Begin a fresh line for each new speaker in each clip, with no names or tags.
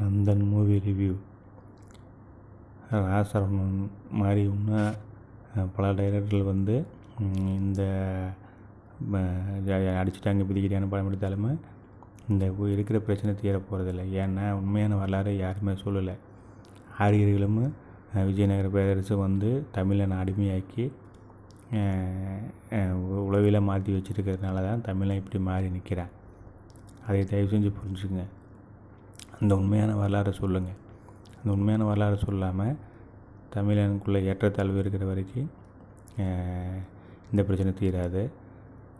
Nandan movie review. ராசரவணன் மாதிரி இன்னும் பல டைரக்டர்கள் வந்து இந்த அடிச்சிட்டாங்க பிதிக்கிட்டான்னு படம் எடுத்தாலுமே இந்த இருக்கிற பிரச்சனை தீர போகிறதில்ல ஏன்னா உண்மையான வரலாறு யாருமே சொல்லலை. ஆரியர்களும் விஜயநகர பேரரசு வந்து தமிழை அடிமையாக்கி உளவில் மாற்றி வச்சுருக்கிறதுனால தான் தமிழன் இப்படி மாறி நிற்கிறான் அதை தயவு செஞ்சு புரிஞ்சுங்க அந்த உண்மையான வரலாறை சொல்லுங்கள் அந்த உண்மையான வரலாறு சொல்லாமல் தமிழனுக்குள்ளே ஏற்றத்தாழ்வு இருக்கிற வரைக்கும் இந்த பிரச்சனை தீராது.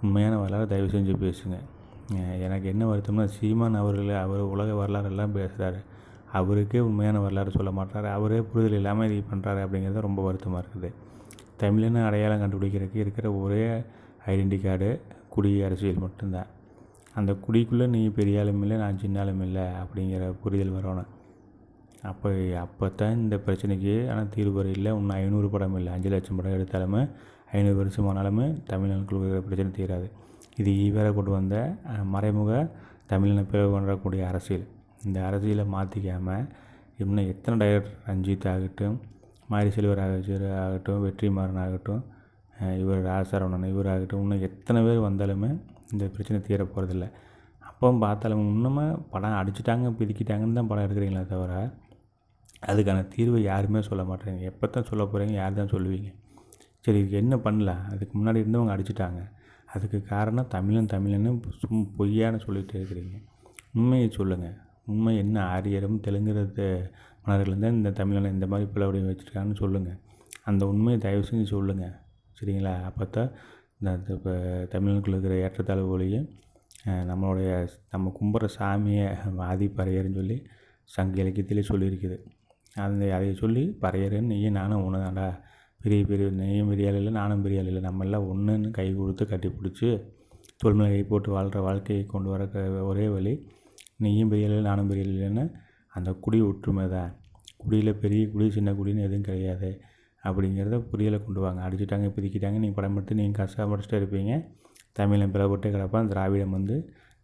உண்மையான வரலாறு தயவு செஞ்சு பேசுங்க. எனக்கு என்ன வருத்தம்னா சீமான் அவர்கள் அவர் உலக வரலாறெல்லாம் பேசுகிறாரு அவருக்கே உண்மையான வரலாறு சொல்ல மாட்டார். அவரே புரிதல் இல்லாமல் இது பண்ணுறாரு அப்படிங்கிறது ரொம்ப வருத்தமாக இருக்குது. தமிழனை அடையாளம் கண்டுபிடிக்கிறதுக்கு இருக்கிற ஒரே ஐடென்டி கார்டு குடி அரசியல் மட்டும்தான். அந்த குடிக்குள்ளே நீ பெரிய ஆளும் இல்லை நான் சின்ன ஆளும் இல்லை அப்படிங்கிற புரிதல் வரணும். அப்போ அப்போ தான் இந்த பிரச்சனைக்கு ஆனால் தீர்வு இல்லை. இன்னும் ஐநூறு படம் இல்லை அஞ்சு லட்சம் படம் எடுத்தாலுமே ஐநூறு வருஷமானாலுமே தமிழ்நாட்டுக்குள்ள இருக்கிற பிரச்சனை தீராது. இது ஈவேரா கொண்டு வந்த மறைமுக தமிழின பிறகு பண்ணக்கூடிய அரசியல். இந்த அரசியலை மாற்றிக்காமல் இன்னும் எத்தனை டைரக்டர் ரஞ்சித் ஆகட்டும் மாரி செல்வர் ஆகட்டும் வெற்றிமாறன் ஆகட்டும் இவர் ராசரவணன் இவர் ஆகட்டும் இன்னும் எத்தனை பேர் வந்தாலுமே இந்த பிரச்சனை தீர போகிறதில்ல அப்பவும் பார்த்தாலும் இன்னுமே படம் அடிச்சிட்டாங்க பிதிக்கிட்டாங்கன்னு தான் படம் எடுக்கிறீங்களே தவிர அதுக்கான தீர்வை யாருமே சொல்ல மாட்டேறீங்க எப்போ தான் சொல்ல போகிறீங்க யார் தான் சொல்லுவீங்க? சரி இதுக்கு என்ன பண்ணல? அதுக்கு முன்னாடி இருந்தவங்க அடிச்சிட்டாங்க. அதுக்கு காரணம் தமிழன் தமிழன்னு சும் பொய்யான சொல்லிகிட்டே இருக்கிறீங்க. உண்மையை சொல்லுங்கள் உண்மை என்ன? ஆரியரும் தெலுங்குறது மன்னர்கள் தான் இந்த தமிழனை இந்த மாதிரி பிளவுடைய வச்சுருக்காங்கன்னு சொல்லுங்கள் அந்த உண்மையை தயவு செஞ்சு சொல்லுங்கள் சரிங்களா? அப்போ தான் இப்போ தமிழனுக்குள்ள இருக்கிற ஏற்றத்தாழ்வு ஒழியும் நம்மளுடைய நம்ம கும்பிட்ற சாமியை ஆதிப்பறையர்னு சொல்லி சங்க இலக்கியத்திலே சொல்லியிருக்குது. அந்த அதை சொல்லி பறையறேன்னு நீயும் நானும் ஒன்று தான்டா பெரிய பெரிய நீயும் பெரிய ஆள் இல்லை நானும் பெரிய ஆள் இல்லை. நம்ம எல்லாம் ஒன்றுன்னு கை கொடுத்து கட்டி பிடிச்சி கை போட்டு வாழ்கிற வாழ்க்கையை கொண்டு வர ஒரே வழி நீயும் பெரிய இல்லை நானும் பெரிய இல்லைன்னு அந்த குடி ஒற்றுமை தான். குடியில் பெரிய குடி சின்ன குடின்னு எதுவும் கிடையாது. அப்படிங்கிறத புரியலை கொண்டு வாங்க. அடிச்சுட்டாங்க பிரிக்கிட்டாங்க நீங்கள் படம் எடுத்து நீங்கள் கஷ்டப்படிச்சிட்டே இருப்பீங்க. தமிழன் பிளவுபட்டு கிடப்பான். திராவிடம் வந்து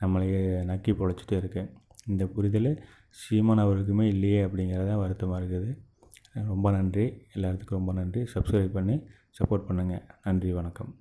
நம்மளை நக்கி பொழைச்சிட்டே இருக்கு. இந்த புரிதல் சீமான் அவருக்குமே இல்லையே அப்படிங்கிறத வருத்தமாக இருக்குது. ரொம்ப நன்றி. எல்லாத்துக்கும் ரொம்ப நன்றி. சப்ஸ்கிரைப் பண்ணி சப்போர்ட் பண்ணுங்கள் நன்றி வணக்கம்.